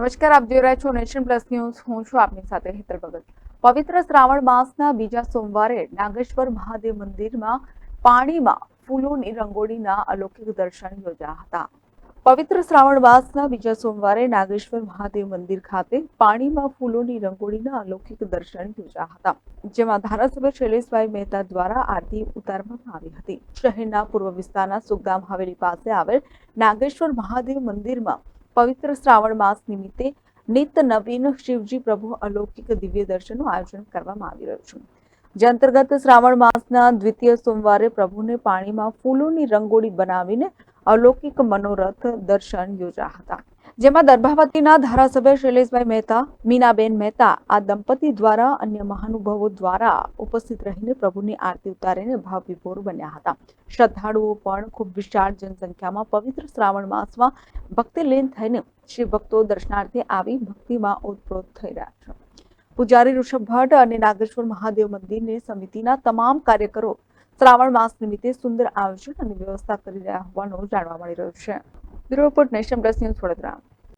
નમસ્કાર, આપ જોઈ રહ્યા છો નેશન પ્લસ ન્યૂઝ. હું છું આપની સાથે હેતર ભગત. પવિત્ર શ્રાવણ માસના બીજા સોમવારે નાગેશ્વર મહાદેવ મંદિરમાં પાણીમાં ફૂલોની રંગોળીના અલૌકિક દર્શન યોજાયા હતા. પવિત્ર શ્રાવણ માસના બીજા સોમવારે નાગેશ્વર મહાદેવ મંદિર ખાતે પાણીમાં ફૂલોની રંગોળીના અલૌકિક દર્શન યોજાયા હતા, જેમાં ધારાસભ્ય શૈલેષભાઈ મહેતા દ્વારા આરતી ઉતારવામાં આવી હતી. શહેરના પૂર્વ વિસ્તારના સુગગામ હવેલી પાસે આવેલ નાગેશ્વર મહાદેવ મંદિરમાં પવિત્ર શ્રાવણ માસ નિમિત્તે નિત્ય નવીન શિવજી પ્રભુ અલૌકિક દિવ્ય દર્શનનું આયોજન કરવામાં આવી રહ્યું છે. જે અંતર્ગત શ્રાવણ માસના દ્વિતીય સોમવારે પ્રભુને પાણીમાં ફૂલોની રંગોળી બનાવીને અલૌકિક મનોરથ દર્શન યોજા હતા. જેમાં દર્ભાવતીના ધારાસભ્ય શૈલેષભાઈ મહેતા, મીનાબેન મહેતા, આ દંપતી દ્વારા અન્ય મહાનુભાવો દ્વારા ઉપસ્થિત રહીને પ્રભુની આરતી ઉતારીને ભાવ વિભોર બન્યા હતા. શ્રદ્ધાળુઓ પણ ખૂબ વિશાળ જનસંખ્યામાં પવિત્ર શ્રાવણ માસમાં ભક્તિલીન થઈને શ્રી ભક્તો દર્શનાર્થે આવી ભક્તિમાં ઓતપ્રોત થઈ રહ્યા છે. પૂજારી ઋષભ ભટ્ટ અને નાગેશ્વર મહાદેવ મંદિરની સમિતિના તમામ કાર્યકરો શ્રાવણ માસ નિમિત્તે સુંદર આયોજન અને વ્યવસ્થા કરી રહ્યા હોવાનું જાણવા મળી રહ્યું છે. Bureau nation news Vadodara.